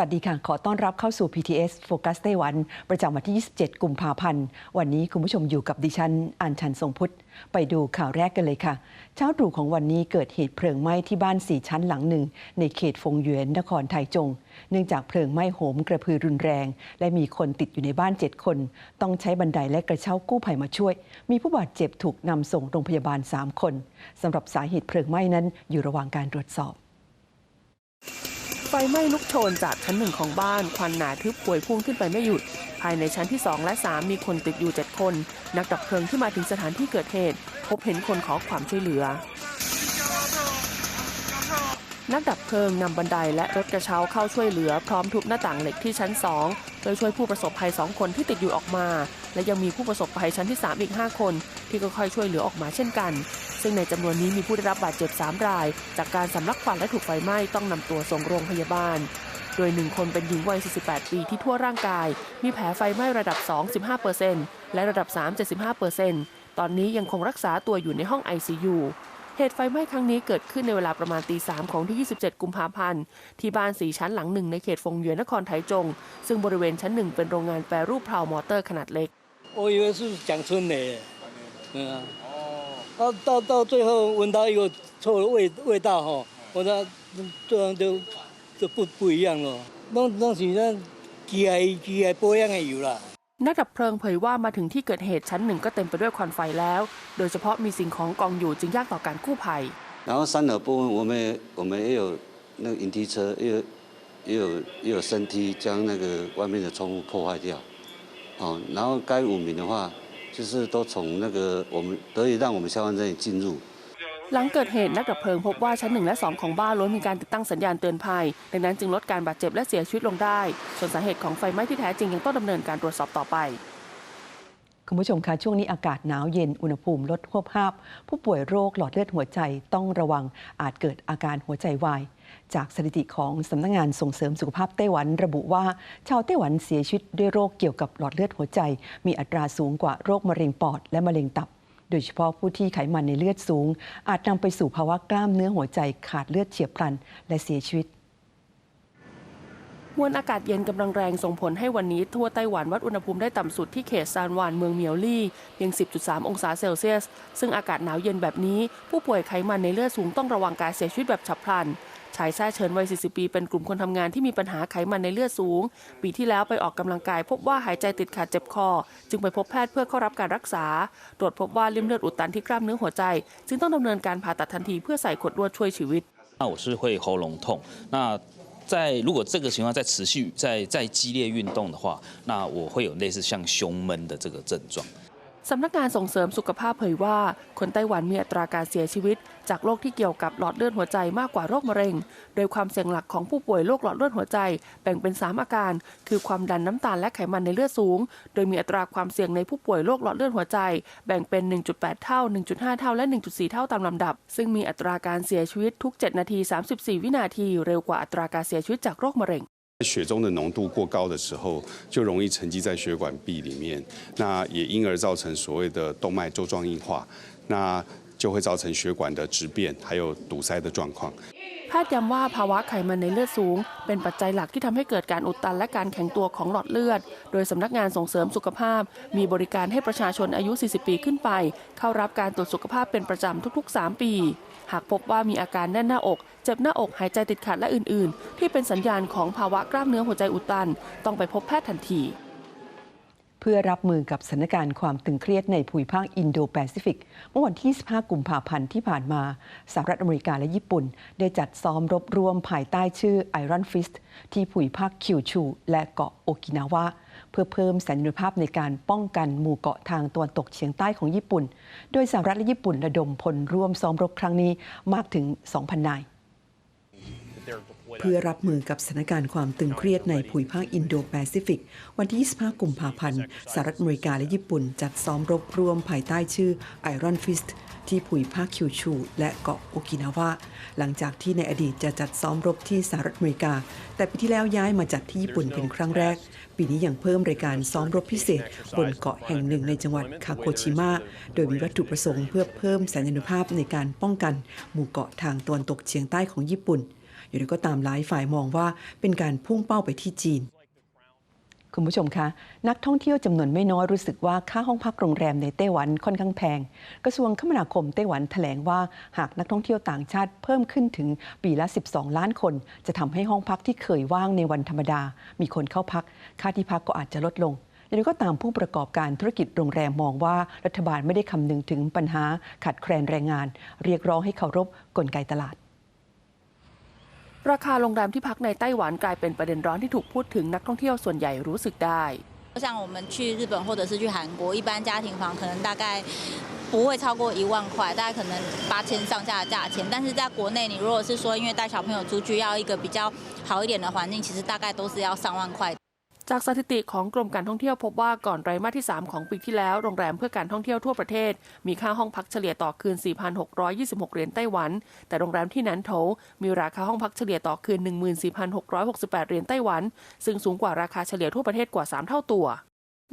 วัสดีค่ะ ขอต้อนรับเข้าสู่ PTS Focus ไต้หวัน ประจำวันที่ 27 กุมภาพันธ์ วันนี้คุณผู้ชมอยู่กับดิฉันอัญชันทรงพุทธ ไปดูข่าวแรกกันเลยค่ะ เช้าตรู่ของวันนี้เกิดเหตุเพลิงไหม้ที่บ้าน 4 ชั้นหลังหนึ่ง ในเขตฟงหยวนนครไทจง เนื่องจากเพลิงไหม้โหมกระพือรุนแรง และมีคนติดอยู่ในบ้าน 7 คน ต้องใช้บันไดและกระเช้ากู้ภัยมาช่วย มีผู้บาดเจ็บถูกนำส่งโรงพยาบาล 3 คนสำหรับสาเหตุเพลิงไหม้นั้นอยู่ระหว่างการตรวจสอบ ไฟไหม้ลุกโชนจากชั้นหนึ่งของบ้าน ควันหนาทึบป่วยพุ่งขึ้นไปไม่หยุด ภายในชั้นที่ 2 และ 3 มีคนติดอยู่ 7 คน นักดับเพลิงที่มาถึงสถานที่เกิดเหตุ พบเห็นคนขอความช่วยเหลือ นักดับเพลิงนำบันไดและรถกระเช้าเข้าช่วยเหลือพร้อมทุบหน้าต่างเหล็กที่ชั้น 2 โดยช่วยผู้ประสบภัย 2 คนที่ติดอยู่ออกมา และยังมีผู้ประสบภัยชั้นที่ 3 อีก 5 คน ที่ก็ค่อยช่วยเหลือออกมาเช่นกัน ซึ่งในจำนวนนี้มีผู้ได้รับบาดเจ็บ 3 ราย จากการสำลักควันและถูกไฟไหม้ต้องนำตัวส่งโรงพยาบาล โดยหนึ่งคนเป็นหญิงวัย 48 ปีที่ทั่วร่างกาย มีแผลไฟไหม้ระดับ 2 15%และระดับ 3 75%ตอนนี้ยังคงรักษาตัวอยู่ในห้อง ICU เหตุไฟไหม้ครั้งนี้เกิดขึ้นในเวลาประมาณตีสามของที่ 27 กุมภาพันธ์ ที่บ้านสีชั้นหลังหนึ่งในเขตฟงหยวนนครไทจง ซึ่งบริเวณชั้นหนึ่งเป็นโรงงานแปรรูปเพลามอเตอร์ขนาดเล็ก 我以为是蒋春雷，嗯啊，到到到最后闻到一个臭的味味道哈，我那这样就就不不一样了，弄弄是那机械机械保养的油啦。 นักดับเพลิงเผยว่ามาถึงที่เกิดเหตุชั้นหนึ่งก็เต็มไปด้วยควันไฟแล้ว โดยเฉพาะมีสิ่งของกองอยู่จึงยากต่อการกู้ภัย 然后三楼部分，我们我们也有那个引梯车，也有也有也有升梯将那个外面的窗户破坏掉，哦，然后该五名的话，就是都从那个我们得以让我们消防队进入。 หลังเกิดเหตุนักดับเพลิงพบว่าชั้นหนึ่งและสองของบ้านล้วนมีการติดตั้งสัญญาณเตือนภัย ดังนั้นจึงลดการบาดเจ็บและเสียชีวิตลงได้ ส่วนสาเหตุของไฟไหม้ที่แท้จริงยังต้องดำเนินการตรวจสอบต่อไปคุณผู้ชมคะช่วงนี้อากาศหนาวเย็นอุณหภูมิลดควบภาพ ผู้ป่วยโรคหลอดเลือดหัวใจต้องระวังอาจเกิดอาการหัวใจวาย จากสถิติของสำนักงงานส่งเสริมสุขภาพไต้หวัน ระบุว่า ชาวไต้หวันเสียชีวิตด้วยโรคเกี่ยวกับหลอดเลือดหัวใจ มีอัตราสูงกว่าโรคมะเร็งปอดและมะเร็งตับ โดยเฉพาะผู้ที่ไขมันในเลือดสูง อาจนำไปสู่ภาวะกล้ามเนื้อหัวใจขาดเลือดเฉียบพลัน และเสียชีวิตมวลอากาศเย็นกำลังแรงส่งผลให้วันนี้ทั่วไต้หวันวัดอุณหภูมิได้ต่ำสุดที่เขตซานวานเมืองเมียวลี่เพียง 10.3 องศาเซลเซียส ซึ่งอากาศหนาวเย็นแบบนี้ ผู้ป่วยไขมันในเลือดสูงต้องระวังการเสียชีวิตแบบฉับพลัน ชายแท้เฉินวัย 40 ปี เป็นกลุ่มคนทำงานที่มีปัญหาไขมันในเลือดสูง ปีที่แล้วไปออกกำลังกายพบว่าหายใจติดขัดเจ็บคอ จึงไปพบแพทย์เพื่อเข้ารับการรักษา ตรวจพบว่าริ่มเลือดอุดตันที่กล้ามเนื้อหัวใจ จึงต้องดำเนินการผ่าตัดทันทีเพื่อใส่ขวดลวดช่วยชีวิต 那我是会喉咙痛。那在如果这个情况再持续、再再激烈运动的话，那我会有类似像胸闷的这个症状。 สำนักงานส่งเสริมสุขภาพเผยว่า คนไต้หวันมีอัตราการเสียชีวิต จากโรคที่เกี่ยวกับหลอดเลือดหัวใจมากกว่าโรคมะเร็ง โดยความเสี่ยงหลักของผู้ป่วยโรคหลอดเลือดหัวใจ แบ่งเป็น 3 อาการ คือความดันน้ำตาลและไขมันในเลือดสูง โดยมีอัตราความเสี่ยงในผู้ป่วยโรคหลอดเลือดหัวใจ แบ่งเป็น 1.8 เท่า 1.5 เท่า และ 1.4 เท่าตามลำดับ ซึ่งมีอัตราการเสียชีวิตทุก 7 นาที 34 วินาที เร็วกว่าอัตราการเสียชีวิตจากโรคมะเร็ง 血中的浓度过高的时候，就容易沉积在血管壁里面，那也因而造成所谓的动脉粥状硬化，那就会造成血管的直变，还有堵塞的状况。 แพทย์ย้ำว่าภาวะไขมันในเลือดสูง เป็นปัจจัยหลักที่ทำให้เกิดการอุดตันและการแข็งตัวของหลอดเลือด โดยสำนักงานส่งเสริมสุขภาพ มีบริการให้ประชาชนอายุ 40 ปีขึ้นไป เข้ารับการตรวจสุขภาพเป็นประจำทุกๆ 3 ปี หากพบว่ามีอาการแน่นหน้าอก เจ็บหน้าอกหายใจติดขัดและอื่น ๆ ที่เป็นสัญญาณของภาวะกล้ามเนื้อหัวใจอุดตัน ต้องไปพบแพทย์ทันที เพื่อรับมือกับสถานการณ์ความตึงเครียดในภูมิภาคอินโดแปซิฟิก เมื่อวันที่ 25 กุมภาพันธ์ที่ผ่านมาสหรัฐอเมริกาและญี่ปุ่น ได้จัดซ้อมรบรวมภายใต้ชื่อ Iron Fist ที่ภูมิภาคคิวชู และเกาะโอกินาวาเพื่อเพิ่มสัญญภาพในการป้องกันหมู่เกาะทางตะวันตกเฉียงใต้ของญี่ปุ่น โดยสหรัฐและญี่ปุ่นระดมพลร่วมซ้อมรบครั้งนี้มากถึง 2,000 นาย เพื่อรับมือกับสถานการณ์ความตึงเครียดในภูมิภาคอินโดแปซิฟิก วันที่ 25 กุมภาพันธ์สหรัฐอเมริกาและญี่ปุ่นจัดซ้อมรบร่วมภายใต้ชื่อ Iron Fist ที่ภูมิภาคคิวชู และเกาะโอกินาวาหลังจากที่ในอดีตจะจัดซ้อมรบที่สหรัฐอเมริกา แต่ปีที่แล้วย้ายมาจัดที่ญี่ปุ่นเป็นครั้งแรก ปีนี้ยังเพิ่มรายการซ้อมรบพิเศษ บนเกาะแห่งหนึ่งในจังหวัดคาโกชิมะโดยมีวัตถุประสงค์เพื่อเพิ่มสัญญานุภาพในการป้องกัน หมู่เกาะทางตะวันตกเฉียงใต้ของญี่ปุ่น อย่างไรก็ตามหลายฝ่ายมองว่าเป็นการพุ่งเป้าไปที่จีน คุณผู้ชมคะ นักท่องเที่ยวจำนวนไม่น้อยรู้สึกว่าค่าห้องพักโรงแรมในไต้หวันค่อนข้างแพง กระทรวงคมนาคมไต้หวันแถลงว่าหากนักท่องเที่ยวต่างชาติเพิ่มขึ้นถึงปีละ 12 ล้านคน จะทำให้ห้องพักที่เคยว่างในวันธรรมดา มีคนเข้าพัก ค่าที่พักก็อาจจะลดลงอย่างไรก็ตามผู้ประกอบการธุรกิจโรงแรมมองว่ารัฐบาลไม่ได้คำนึงถึงปัญหาขาดแคลนแรงงาน เรียกร้องให้เคารพกลไกตลาด ราคาโรงแรมที่พักในไต้หวันกลายเป็นประเด็นร้อนที่ถูกพูดถึงนักท่องเที่ยวส่วนใหญ่รู้สึกได้ 像我们去日本或者是去韩国，一般家庭房可能大概不会超过一万块，大概可能八千上下的价钱。但是在国内，你如果是说因为带小朋友出去要一个比较好一点的环境，其实大概都是要上万块。 จากสถิติของกรมการท่องเที่ยวพบว่าก่อนไตรมาสที่ 3 ของปีที่แล้ว โรงแรมเพื่อการท่องเที่ยวทั่วประเทศ มีค่าห้องพักเฉลี่ยต่อคืน 4,626 เหรียญไต้หวัน แต่โรงแรมที่นันโถมีราคาห้องพักเฉลี่ยต่อคืน 14,668 เหรียญไต้หวัน ซึ่งสูงกว่าราคาเฉลี่ยทั่วประเทศกว่า 3 เท่าตัว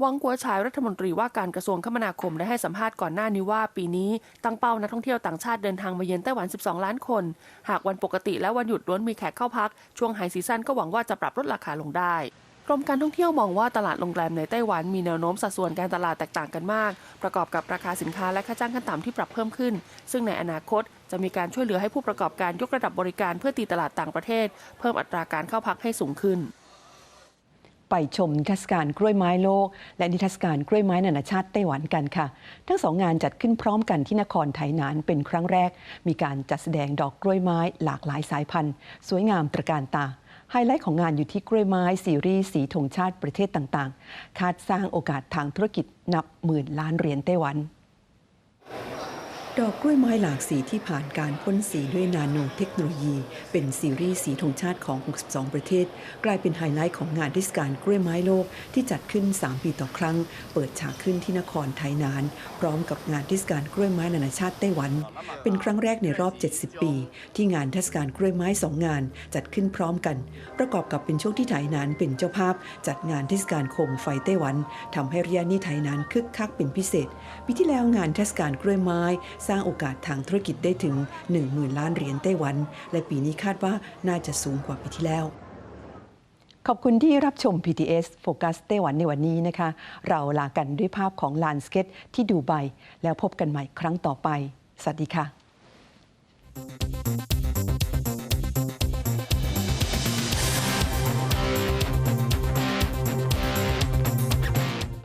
วังกัวชายรัฐมนตรีว่าการกระทรวงคมนาคมได้ให้สัมภาษณ์ก่อนหน้านี้ว่า ปีนี้ตั้งเป้านักท่องเที่ยวต่างชาติเดินทางมาเยือนไต้หวัน 12 ล้านคน หากวันปกติและวันหยุดล้วนมีแขกเข้าพัก ช่วงไฮซีซั่นก็หวังว่าจะปรับลดราคาลงได้ กรมการท่องเที่ยวมองว่าตลาดโรงแรมในไต้หวันมีแนวโน้มสัดส่วนการตลาดแตกต่างกันมาก ประกอบกับราคาสินค้าและค่าจ้างขั้นต่ำที่ปรับเพิ่มขึ้น ซึ่งในอนาคตจะมีการช่วยเหลือให้ผู้ประกอบการยกระดับบริการเพื่อตีตลาดต่างประเทศ เพิ่มอัตราการเข้าพักให้สูงขึ้น ไปชมนิทรรศการกล้วยไม้โลก และนิทรรศการกล้วยไม้นานาชาติไต้หวันกันค่ะ ทั้งสองงานจัดขึ้นพร้อมกันที่นครไถหนานเป็นครั้งแรก มีการจัดแสดงดอกกล้วยไม้หลากหลายสายพันธุ์ สวยงามตระการตา ไฮไลท์ของงานอยู่ที่กล้วยไม้ซีรีส์สีธงชาติประเทศต่างๆ คาดสร้างโอกาสทางธุรกิจนับหมื่นล้านเหรียญไต้หวัน ดอกกล้วยไม้หลากสีที่ผ่านการพ่นสีด้วยนาโนเทคโนโลยี เป็นซีรีส์สีธงชาติของ 62 ประเทศ กลายเป็นไฮไลท์ของงานเทศกาลกล้วยไม้โลกที่จัดขึ้น 3 ปีต่อครั้ง เปิดฉากขึ้นที่นครไทยนาน พร้อมกับงานเทศกาลกล้วยไม้นานาชาติไต้หวัน เป็นครั้งแรกในรอบ 70 ปี ที่งานเทศกาลกล้วยไม้สองงาน จัดขึ้นพร้อมกัน ประกอบกับเป็นช่วงที่ไถหนานเป็นเจ้าภาพ จัดงานเทศกาลโคมไฟไต้หวันทำให้ระยะนี้ไถหนานคึกคักเป็นพิเศษปีที่แล้วงานเทศกาลกล้วยไม้สร้างโอกาสทางธุรกิจได้ถึง 10,000 ล้านเหรียญไต้หวัน และปีนี้คาดว่าน่าจะสูงกว่าปีที่แล้ว ขอบคุณที่รับชม PTS โฟกัสไต้หวันในวันนี้นะคะ เราลากันด้วยภาพของลานสเก็ตที่ดูไบแล้วพบกันใหม่ครั้งต่อไป สวัสดีค่ะ